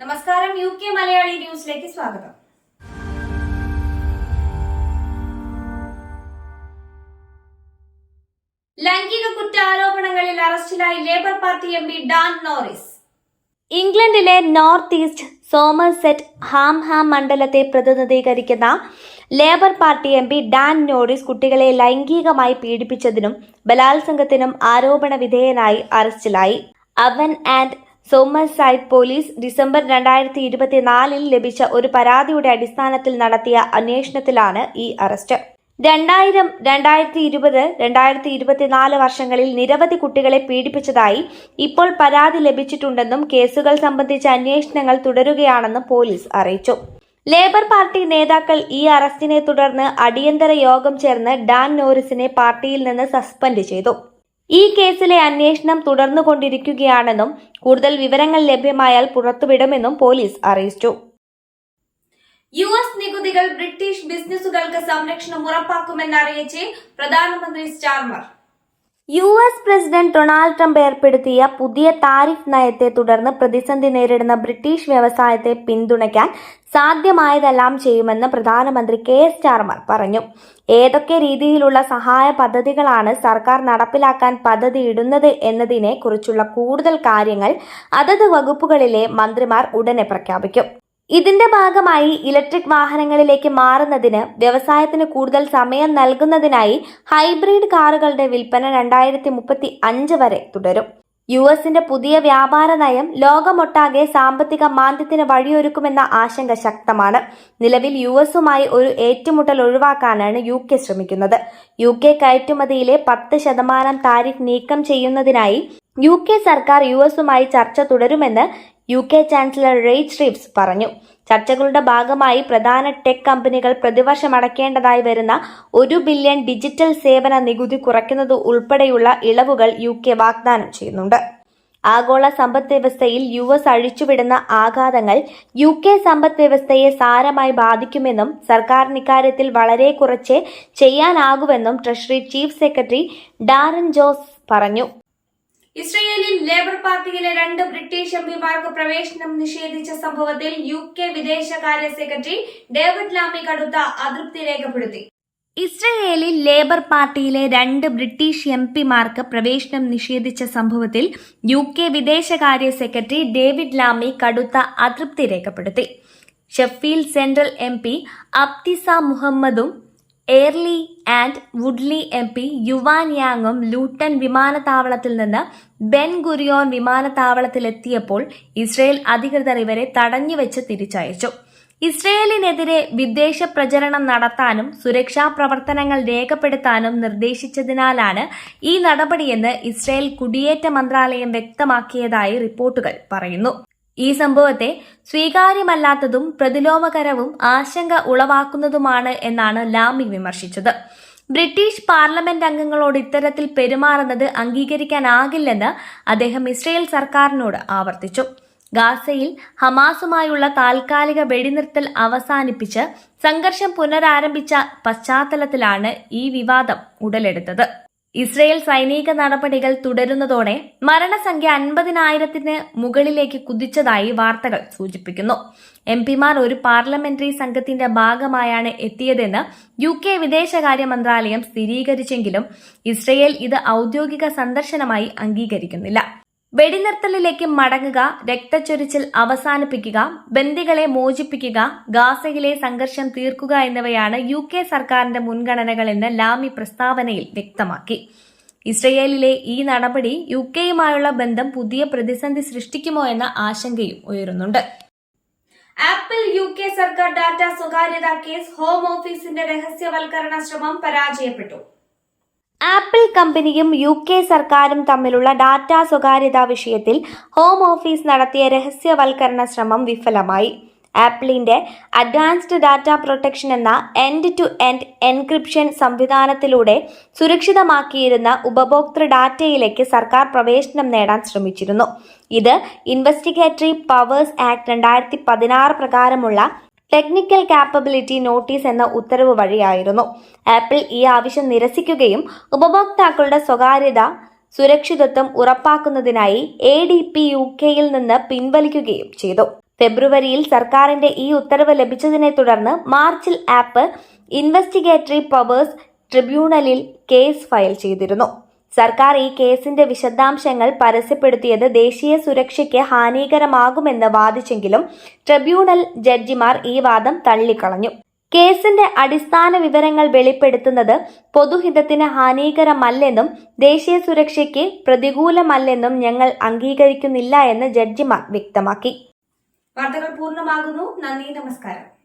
നമസ്കാരം U K Malayali ന്യൂസിലേക്ക് സ്വാഗതം. ലൈംഗിക കുറ്റാരോപണങ്ങളിൽ അറസ്റ്റിലായി labour party M P Dan Norris. ഇംഗ്ലണ്ടിലെ നോർത്ത് ഈസ്റ്റ് സോമർസെറ്റ് ഹാംഹാം മണ്ഡലത്തെ പ്രതിനിധീകരിക്കുന്ന labour party M P Dan Norris കുട്ടികളെ ലൈംഗികമായി പീഡിപ്പിച്ചതിനും ബലാത്സംഗത്തിനും ആരോപണ വിധേയനായി അറസ്റ്റിലായി. അവൻ ആൻഡ് സോമർസൈഡ് പോലീസ് ഡിസംബർ രണ്ടായിരത്തി ഇരുപത്തിനാലിൽ ലഭിച്ച ഒരു പരാതിയുടെ അടിസ്ഥാനത്തിൽ നടത്തിയ അന്വേഷണത്തിലാണ് ഈ അറസ്റ്റ്. രണ്ടായിരം രണ്ടായിരത്തി ഇരുപത് രണ്ടായിരത്തി ഇരുപത്തിനാല് വർഷങ്ങളിൽ നിരവധി കുട്ടികളെ പീഡിപ്പിച്ചതായി ഇപ്പോൾ പരാതി ലഭിച്ചിട്ടുണ്ടെന്നും കേസുകൾ സംബന്ധിച്ച അന്വേഷണങ്ങൾ തുടരുകയാണെന്നും പോലീസ് അറിയിച്ചു. ലേബർ പാർട്ടി നേതാക്കൾ ഈ അറസ്റ്റിനെ തുടർന്ന് അടിയന്തര യോഗം ചേർന്ന് ഡാൻ നോറിസിനെ പാർട്ടിയിൽ നിന്ന് സസ്പെൻഡ് ചെയ്തു. ഈ കേസിലെ അന്വേഷണം തുടർന്നു കൊണ്ടിരിക്കുകയാണെന്നും കൂടുതൽ വിവരങ്ങൾ ലഭ്യമായാൽ പുറത്തുവിടുമെന്നും പോലീസ് അറിയിച്ചു. യു എസ് നികുതികൾ ബ്രിട്ടീഷ് ബിസിനസ്സുകൾക്ക് സംരക്ഷണം ഉറപ്പാക്കുമെന്ന് അറിയിച്ച് പ്രധാനമന്ത്രി Starmer. U S president Donald Trump ഏർപ്പെടുത്തിയ പുതിയ താരിഫ് നയത്തെ തുടർന്ന് പ്രതിസന്ധി നേരിടുന്ന ബ്രിട്ടീഷ് വ്യവസായത്തെ പിന്തുണയ്ക്കാൻ സാധ്യമായതെല്ലാം ചെയ്യുമെന്ന് പ്രധാനമന്ത്രി കെ എസ് ചാർമർ പറഞ്ഞു. ഏതൊക്കെ രീതിയിലുള്ള സഹായ പദ്ധതികളാണ് സർക്കാർ നടപ്പിലാക്കാൻ പദ്ധതിയിടുന്നത് എന്നതിനെ കുറിച്ചുള്ള കൂടുതൽ കാര്യങ്ങൾ അതത് വകുപ്പുകളിലെ മന്ത്രിമാർ ഉടനെ പ്രഖ്യാപിക്കും. ഇതിന്റെ ഭാഗമായി ഇലക്ട്രിക് വാഹനങ്ങളിലേക്ക് മാറുന്നതിന് വ്യവസായത്തിന് കൂടുതൽ സമയം നൽകുന്നതിനായി ഹൈബ്രിഡ് കാറുകളുടെ വിൽപ്പന രണ്ടായിരത്തി മുപ്പത്തി അഞ്ച് വരെ തുടരും. യു എസിന്റെ പുതിയ വ്യാപാര നയം ലോകമൊട്ടാകെ സാമ്പത്തിക മാന്ദ്യത്തിന് വഴിയൊരുക്കുമെന്ന ആശങ്ക ശക്തമാണ്. നിലവിൽ യു എസുമായി ഒരു ഏറ്റുമുട്ടൽ ഒഴിവാക്കാനാണ് യു കെ ശ്രമിക്കുന്നത്. യു കെ കയറ്റുമതിയിലെ പത്ത് ശതമാനം താരിഫ് നീക്കം ചെയ്യുന്നതിനായി യു കെ സർക്കാർ യു എസുമായി ചർച്ച തുടരുമെന്ന് U K chancellor Rachel Reeves പറഞ്ഞു. ചർച്ചകളുടെ ഭാഗമായി പ്രധാന ടെക് കമ്പനികൾ പ്രതിവർഷം അടയ്ക്കേണ്ടതായി വരുന്ന ഒരു ബില്യൺ ഡിജിറ്റൽ സേവന നികുതി കുറയ്ക്കുന്നത് ഉൾപ്പെടെയുള്ള ഇളവുകൾ യു കെ വാഗ്ദാനം ചെയ്യുന്നുണ്ട്. ആഗോള സമ്പദ് വ്യവസ്ഥയിൽ യു എസ് അഴിച്ചുവിടുന്ന ആഘാതങ്ങൾ യു കെ സമ്പദ് വ്യവസ്ഥയെ സാരമായി ബാധിക്കുമെന്നും സർക്കാരിന് ഇക്കാര്യത്തിൽ വളരെ കുറച്ച് ചെയ്യാനാകുമെന്നും ട്രഷറി ചീഫ് സെക്രട്ടറി ഡാരൻ ജോസ് പറഞ്ഞു. ഇസ്രയേലിൽ ലേബർ പാർട്ടിയിലെ രണ്ട് ബ്രിട്ടീഷ് എംപിമാർക്ക് പ്രവേശനം നിഷേധിച്ച സംഭവത്തിൽ യു കെ വിദേശകാര്യ സെക്രട്ടറി ഡേവിഡ് ലാമി കടുത്ത അതൃപ്തി രേഖപ്പെടുത്തി. ഇസ്രയേലിൽ ലേബർ പാർട്ടിയിലെ രണ്ട് ബ്രിട്ടീഷ് എം പിമാർക്ക് പ്രവേശനം നിഷേധിച്ച സംഭവത്തിൽ യു കെ വിദേശകാര്യ സെക്രട്ടറി ഡേവിഡ് ലാമി കടുത്ത അതൃപ്തി രേഖപ്പെടുത്തി. Sheffield central M P Abtisam മുഹമ്മദും Earley and Woodley M P Yuan യാങ്ങും Luton വിമാനത്താവളത്തിൽ നിന്ന് ബെൻ ഗുരിയോൺ വിമാനത്താവളത്തിലെത്തിയപ്പോൾ ഇസ്രയേൽ അധികൃതർ ഇവരെ തടഞ്ഞുവെച്ച് തിരിച്ചയച്ചു. ഇസ്രയേലിനെതിരെ വിദേശ പ്രചരണം നടത്താനും സുരക്ഷാ പ്രവർത്തനങ്ങൾ രേഖപ്പെടുത്താനും നിർദ്ദേശിച്ചതിനാലാണ് ഈ നടപടിയെന്ന് ഇസ്രയേൽ കുടിയേറ്റ മന്ത്രാലയം വ്യക്തമാക്കിയതായി റിപ്പോർട്ടുകൾ പറയുന്നു. ഈ സംഭവത്തെ സ്വീകാര്യമല്ലാത്തതും പ്രതിലോമകരവും ആശങ്ക ഉളവാക്കുന്നതുമാണ് എന്നാണ് ലാമി വിമർശിച്ചത്. ബ്രിട്ടീഷ് പാർലമെന്റ് അംഗങ്ങളോട് ഇത്തരത്തിൽ പെരുമാറുന്നത് അംഗീകരിക്കാനാകില്ലെന്ന് അദ്ദേഹം ഇസ്രയേൽ സർക്കാരിനോട് ആവർത്തിച്ചു. ഗാസയിൽ ഹമാസുമായുള്ള താൽക്കാലിക വെടിനിർത്തൽ അവസാനിപ്പിച്ച് സംഘർഷം പുനരാരംഭിച്ച പശ്ചാത്തലത്തിലാണ് ഈ വിവാദം ഉടലെടുത്തത്. ഇസ്രയേൽ സൈനിക നടപടികൾ തുടരുന്നതോടെ മരണസംഖ്യ അൻപതിനായിരത്തിന് മുകളിലേക്ക് കുതിച്ചതായി വാർത്തകൾ സൂചിപ്പിക്കുന്നു. എം പിമാർ ഒരു പാർലമെന്ററി സംഘത്തിന്റെ ഭാഗമായാണ് എത്തിയതെന്ന് യു കെ വിദേശകാര്യ മന്ത്രാലയം സ്ഥിരീകരിച്ചെങ്കിലും ഇസ്രയേൽ ഇത് ഔദ്യോഗിക സന്ദർശനമായി അംഗീകരിക്കുന്നില്ല. വെടിനിർത്തലിലേക്ക് മടങ്ങുക രക്തച്ചൊരിച്ചിൽ അവസാനിപ്പിക്കുക ബന്ദികളെ മോചിപ്പിക്കുക ഗാസയിലെ സംഘർഷം തീർക്കുക എന്നിവയാണ് യു കെ സർക്കാരിന്റെ മുൻഗണനകളെന്ന് ലാമി പ്രസ്താവനയിൽ വ്യക്തമാക്കി. ഇസ്രയേലിലെ ഈ നടപടി യു കെയുമായുള്ള ബന്ധം പുതിയ പ്രതിസന്ധി സൃഷ്ടിക്കുമോ എന്ന ആശങ്കയും ഉയരുന്നുണ്ട്. ആപ്പിൾ യു കെ സർക്കാർ ഡാറ്റ സ്വകാര്യത കേസ് ഹോം ഓഫീസിന്റെ രഹസ്യവൽക്കരണ ശ്രമം പരാജയപ്പെട്ടു. ആപ്പിൾ കമ്പനിയും യു കെ സർക്കാരും തമ്മിലുള്ള ഡാറ്റ സ്വകാര്യതാ വിഷയത്തിൽ ഹോം ഓഫീസ് നടത്തിയ രഹസ്യവൽക്കരണ ശ്രമം വിഫലമായി. ആപ്പിളിന്റെ അഡ്വാൻസ്ഡ് ഡാറ്റ പ്രൊട്ടക്ഷൻ എന്ന എൻഡ് ടു എൻഡ് എൻക്രിപ്ഷൻ സംവിധാനത്തിലൂടെ സുരക്ഷിതമാക്കിയിരുന്ന ഉപഭോക്തൃ ഡാറ്റയിലേക്ക് സർക്കാർ പ്രവേശനം നേടാൻ ശ്രമിച്ചിരുന്നു. ഇത് ഇൻവെസ്റ്റിഗേറ്ററി പവേഴ്സ് ആക്ട് രണ്ടായിരത്തി പതിനാറ് പ്രകാരമുള്ള ടെക്നിക്കൽ കാപ്പബിലിറ്റി നോട്ടീസ് എന്ന ഉത്തരവ് വഴിയായിരുന്നു. ആപ്പിൾ ഈ ആവശ്യം നിരസിക്കുകയും ഉപഭോക്താക്കളുടെ സ്വകാര്യത സുരക്ഷിതത്വം ഉറപ്പാക്കുന്നതിനായി എ ഡി പി യു കെയിൽ നിന്ന് പിൻവലിക്കുകയും ചെയ്തു. ഫെബ്രുവരിയിൽ സർക്കാരിന്റെ ഈ ഉത്തരവ് ലഭിച്ചതിനെ തുടർന്ന് മാർച്ചിൽ ആപ്പ് ഇൻവെസ്റ്റിഗേറ്ററി പവേഴ്സ് ട്രിബ്യൂണലിൽ കേസ് ഫയൽ ചെയ്തിരുന്നു. സർക്കാർ ഈ കേസിന്റെ വിശദാംശങ്ങൾ പരസ്യപ്പെടുത്തിയത് ദേശീയ സുരക്ഷയ്ക്ക് ഹാനികരമാകുമെന്ന് വാദിച്ചെങ്കിലും ട്രിബ്യൂണൽ ജഡ്ജിമാർ ഈ വാദം തള്ളിക്കളഞ്ഞു. കേസിന്റെ അടിസ്ഥാന വിവരങ്ങൾ വെളിപ്പെടുത്തുന്നത് പൊതുഹിതത്തിന് ഹാനികരമല്ലെന്നും ദേശീയ സുരക്ഷയ്ക്ക് പ്രതികൂലമല്ലെന്നും ഞങ്ങൾ അംഗീകരിക്കുന്നില്ല എന്ന് ജഡ്ജിമാർ വ്യക്തമാക്കി. വാർത്തകൾ പൂർണമാകുന്നു. നന്ദി നമസ്കാരം.